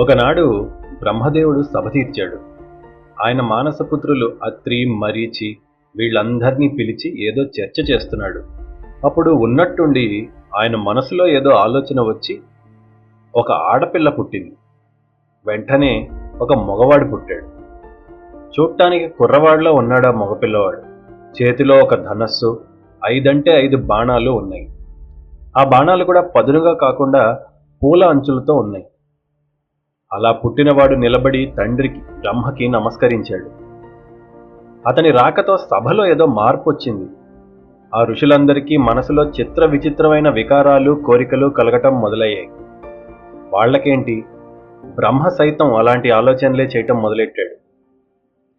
ఒకనాడు బ్రహ్మదేవుడు సభ తీర్చాడు. ఆయన మానసపుత్రులు అత్రి మరీచి వీళ్ళందరినీ పిలిచి ఏదో చర్చ చేస్తున్నాడు. అప్పుడు ఉన్నట్టుండి ఆయన మనసులో ఏదో ఆలోచన వచ్చి ఒక ఆడపిల్ల పుట్టింది. వెంటనే ఒక మగవాడు పుట్టాడు. చూడటానికి కుర్రవాడిలో ఉన్నాడా మగపిల్లవాడు? చేతిలో ఒక ధనస్సు ఐదంటే ఐదు బాణాలు ఉన్నాయి. ఆ బాణాలు కూడా పదునుగా కాకుండా పూల అంచులతో ఉన్నాయి. అలా పుట్టినవాడు నిలబడి తండ్రికి బ్రహ్మకి నమస్కరించాడు. అతని రాకతో సభలో ఏదో మార్పు వచ్చింది ఆ ఋషులందరికీ మనసులో చిత్ర విచిత్రమైన వికారాలు కోరికలు కలగటం మొదలయ్యాయి. వాళ్ళకేంటి? బ్రహ్మ సైతం అలాంటి ఆలోచనలే చేయటం మొదలెట్టాడు.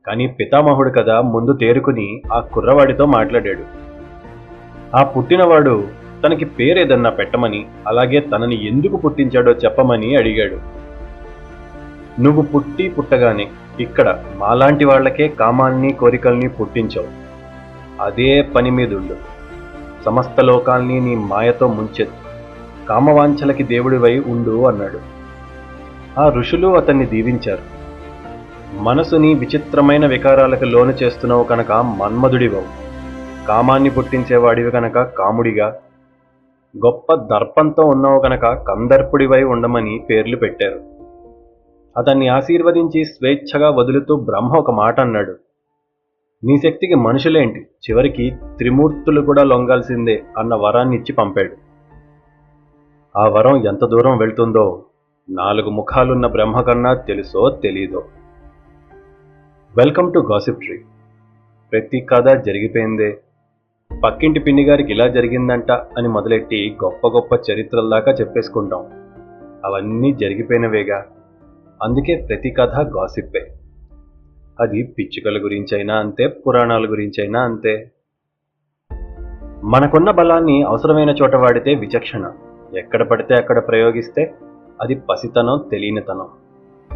కానీ పితామహుడు కదా ముందు తేరుకుని ఆ కుర్రవాడితో మాట్లాడాడు. ఆ పుట్టినవాడు తనకి పేరేదన్నా పెట్టమని అలాగే తనని ఎందుకు పుట్టించాడో చెప్పమని అడిగాడు. నువ్వు పుట్టి పుట్టగానే ఇక్కడ మాలాంటి వాళ్ళకే కామాన్ని కోరికల్ని పుట్టించావు. అదే పని మీదుండు. సమస్త లోకాల్ని నీ మాయతో ముంచెత్తు. కామవాంఛలకి దేవుడివై ఉండు అన్నాడు. ఆ ఋషులు అతన్ని దీవించారు. మనసుని విచిత్రమైన వికారాలకు లోను చేస్తున్నావు కనుక మన్మధుడివవు. కామాన్ని పుట్టించేవాడివి కనుక కాముడిగా గొప్ప దర్పంతో ఉన్నావు కనుక కందర్పుడివై ఉండమని పేర్లు పెట్టారు. అతన్ని ఆశీర్వదించి స్వేచ్ఛగా వదులుతూ బ్రహ్మ ఒక మాట అన్నాడు. నీ శక్తికి మనుషులేంటి? చివరికి త్రిమూర్తులు కూడా లొంగాల్సిందే అన్న వరాన్ని ఇచ్చి పంపాడు. ఆ వరం ఎంత దూరం వెళ్తుందో నాలుగు ముఖాలున్న బ్రహ్మ కన్నా తెలుసో తెలీదో. Welcome to gossip tree. ప్రతి కథ జరిగిపోయిందే. పక్కింటి పిన్ని గారికి ఇలా జరిగిందంట అని మొదలెట్టి గొప్ప గొప్ప చరిత్రల దాకా చెప్పేసుకుంటాం. అవన్నీ జరిగిపోయినవేగా. అందుకే ప్రతి కథ గాసిప్పే. అది పిచ్చుకల గురించైనా అంతే పురాణాల గురించైనా అంతే. మనకున్న బలాన్ని అవసరమైన చోట వాడితే విచక్షణ. ఎక్కడ పడితే అక్కడ ప్రయోగిస్తే అది పసితనం తెలియనితనం.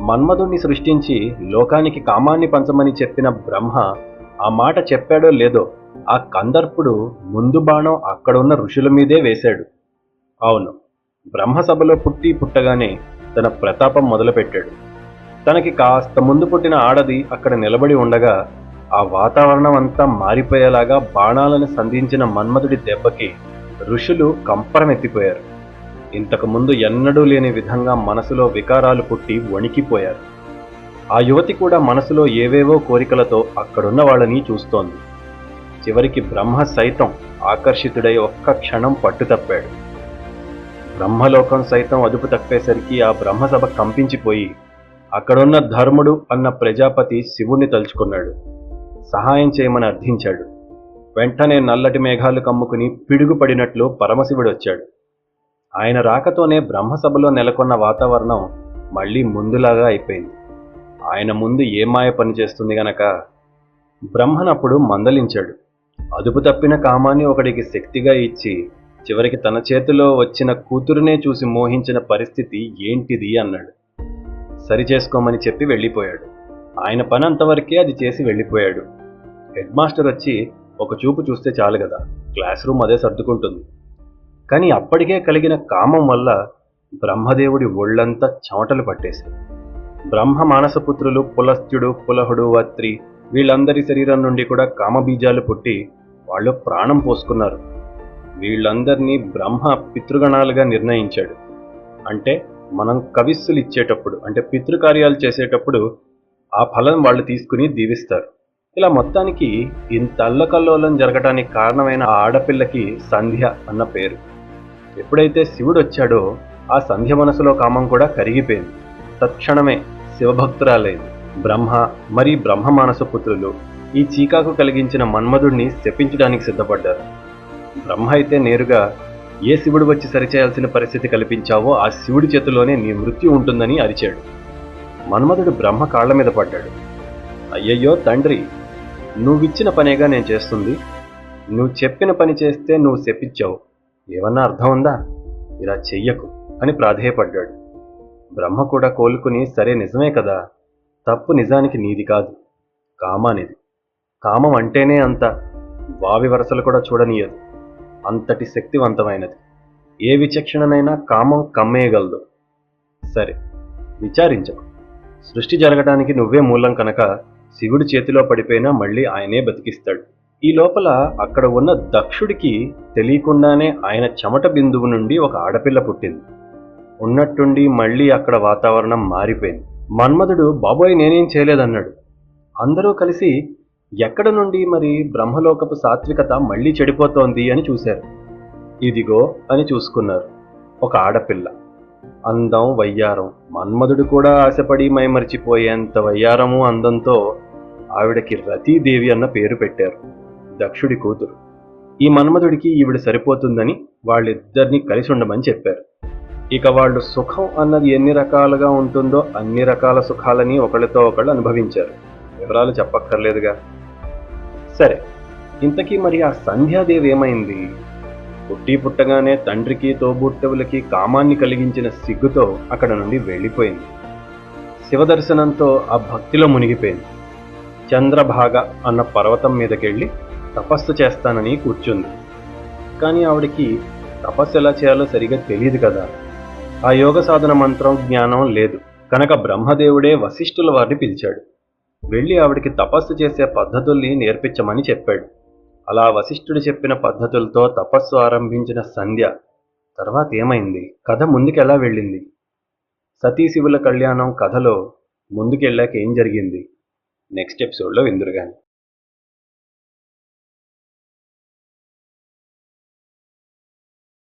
మన్మధుణ్ణి సృష్టించి లోకానికి కామాన్ని పంచమని చెప్పిన బ్రహ్మ ఆ మాట చెప్పాడో లేదో ఆ కందర్పుడు ముందు బాణం అక్కడున్న ఋషుల మీదే వేశాడు. అవును బ్రహ్మసభలో పుట్టి పుట్టగానే తన ప్రతాపం మొదలుపెట్టాడు. తనకి కాస్త ముందు పుట్టిన ఆడది అక్కడ నిలబడి ఉండగా ఆ వాతావరణం అంతా మారిపోయేలాగా బాణాలను సంధించిన మన్మధుడి దెబ్బకి ఋషులు కంపరమెత్తిపోయారు. ఇంతకుముందు ఎన్నడూ లేని విధంగా మనసులో వికారాలు పుట్టి వణికిపోయారు. ఆ యువతి కూడా మనసులో ఏవేవో కోరికలతో అక్కడున్న వాళ్ళని చూస్తోంది. చివరికి బ్రహ్మ సైతం ఆకర్షితుడై ఒక్క క్షణం పట్టుతప్పాడు. బ్రహ్మలోకం సైతం అదుపు తప్పేసరికి ఆ బ్రహ్మసభ కంపించిపోయి అక్కడున్న ధర్ముడు అన్న ప్రజాపతి శివుణ్ణి తలుచుకున్నాడు. సహాయం చేయమని అర్థించాడు. వెంటనే నల్లటి మేఘాలు కమ్ముకుని పిడుగుపడినట్లు పరమశివుడు వచ్చాడు. ఆయన రాకతోనే బ్రహ్మసభలో నెలకొన్న వాతావరణం మళ్ళీ ముందులాగా అయిపోయింది. ఆయన ముందు ఏ మాయ పనిచేస్తుంది గనక బ్రహ్మనప్పుడు మందలించాడు. అదుపు తప్పిన కామాన్ని ఒకడికి శక్తిగా ఇచ్చి చివరికి తన చేతిలో వచ్చిన కూతురునే చూసి మోహించిన పరిస్థితి ఏంటిది అన్నాడు. సరి చేసుకోమని చెప్పి వెళ్ళిపోయాడు. ఆయన పని అంతవరకే అది చేసి వెళ్ళిపోయాడు. హెడ్ మాస్టర్ వచ్చి ఒక చూపు చూస్తే చాలు కదా క్లాస్ రూమ్ అదే సర్దుకుంటుంది. కానీ అప్పటికే కలిగిన కామం వల్ల బ్రహ్మదేవుడి ఒళ్ళంతా చెమటలు పట్టేశాయి. బ్రహ్మ మానసపుత్రులు పులస్త్యుడు పులహుడు వత్రి వీళ్ళందరి శరీరం నుండి కూడా కామబీజాలు పుట్టి వాళ్ళు ప్రాణం పోసుకున్నారు. వీళ్ళందరినీ బ్రహ్మ పితృగణాలుగా నిర్ణయించాడు. అంటే మనం కవిస్సులు ఇచ్చేటప్పుడు అంటే పితృకార్యాలు చేసేటప్పుడు ఆ ఫలం వాళ్ళు తీసుకుని దీవిస్తారు. ఇలా మొత్తానికి ఇంత అల్లకల్లోలం జరగడానికి కారణమైన ఆ ఆడపిల్లకి సంధ్య అన్న పేరు. ఎప్పుడైతే శివుడు వచ్చాడో ఆ సంధ్య మనసులో కామం కూడా కరిగిపోయింది. తత్క్షణమే శివభక్తురాలైంది బ్రహ్మ మరి బ్రహ్మ మానస పుత్రులు ఈ చీకాకు కలిగించిన మన్మధుడిని శపించడానికి సిద్ధపడ్డారు. బ్రహ్మ అయితే నేరుగా ఏ శివుడు వచ్చి సరిచేయాల్సిన పరిస్థితి కల్పించావో ఆ శివుడి చేతిలోనే నీ మృత్యు ఉంటుందని అరిచాడు. మన్మధుడు బ్రహ్మ కాళ్ళ మీద పడ్డాడు. అయ్యయ్యో తండ్రి నువ్విచ్చిన పనేగా నేను చేస్తుంది. నువ్వు చెప్పిన పని చేస్తే నువ్వు చెప్పించావు ఏమన్నా అర్థం ఉందా? ఇలా చెయ్యకు అని ప్రాధేయపడ్డాడు. బ్రహ్మ కూడా కోలుకుని సరే నిజమే కదా తప్పు నిజానికి నీది కాదు కామానిది. కామం అంటేనే అంత. వావి వరసలు కూడా చూడనీయదు. అంతటి శక్తివంతమైనది. ఏ విచక్షణనైనా కామం కమ్మేయగలదు. సరే విచారించకు. సృష్టి జరగడానికి నువ్వే మూలం కనుక శివుడి చేతిలో పడిపోయినా మళ్ళీ ఆయనే బతికిస్తాడు. ఈ లోపల అక్కడ ఉన్న దక్షుడికి తెలియకుండానే ఆయన చెమట బిందువు నుండి ఒక ఆడపిల్ల పుట్టింది. ఉన్నట్టుండి మళ్ళీ అక్కడ వాతావరణం మారిపోయింది. మన్మధుడు బాబోయ్ నేనేం చేయలేదన్నాడు. అందరూ కలిసి ఎక్కడ నుండి మరి బ్రహ్మలోకపు సాత్వికత మళ్ళీ చెడిపోతోంది అని చూశారు. ఇదిగో అని చూసుకున్నారు ఒక ఆడపిల్ల. అందం వయ్యారం. మన్మధుడు కూడా ఆశపడి మైమరిచిపోయేంత వయ్యారము అందంతో ఆవిడకి రతీదేవి అన్న పేరు పెట్టారు. దక్షుడి కూతురు. ఈ మన్మధుడికి ఈవిడ సరిపోతుందని వాళ్ళిద్దరినీ కలిసి ఉండమని చెప్పారు. ఇక వాళ్ళు సుఖం అన్నది ఎన్ని రకాలుగా ఉంటుందో అన్ని రకాల సుఖాలని ఒకళ్ళతో ఒకళ్ళు అనుభవించారు. వివరాలు చెప్పక్కర్లేదుగా. సరే ఇంతకీ మరి ఆ సంధ్యాదేవి ఏమైంది? పుట్టి పుట్టగానే తండ్రికి తోబుట్టవులకి కామాన్ని కలిగించిన సిగ్గుతో అక్కడ నుండి వెళ్ళిపోయింది. శివదర్శనంతో ఆ భక్తిలో మునిగిపోయింది. చంద్రభాగ అన్న పర్వతం మీదకెళ్ళి తపస్సు చేస్తానని కూర్చుంది. కానీ ఆవిడకి తపస్సు ఎలా చేయాలో సరిగా తెలియదు కదా. ఆ యోగ సాధన మంత్రం జ్ఞానం లేదు. కనుక బ్రహ్మదేవుడే వశిష్ఠుల వారిని పిలిచాడు. వెళ్ళి ఆవిడికి తపస్సు చేసే పద్ధతుల్ని నేర్పించమని చెప్పాడు. అలా వశిష్ఠుడు చెప్పిన పద్ధతులతో తపస్సు ఆరంభించిన సంధ్య తర్వాత ఏమైంది? కథ ముందుకెలా వెళ్ళింది? సతీశివుల కళ్యాణం కథలో ముందుకెళ్ళాక ఏం జరిగింది? నెక్స్ట్ ఎపిసోడ్లో విందురుగాని.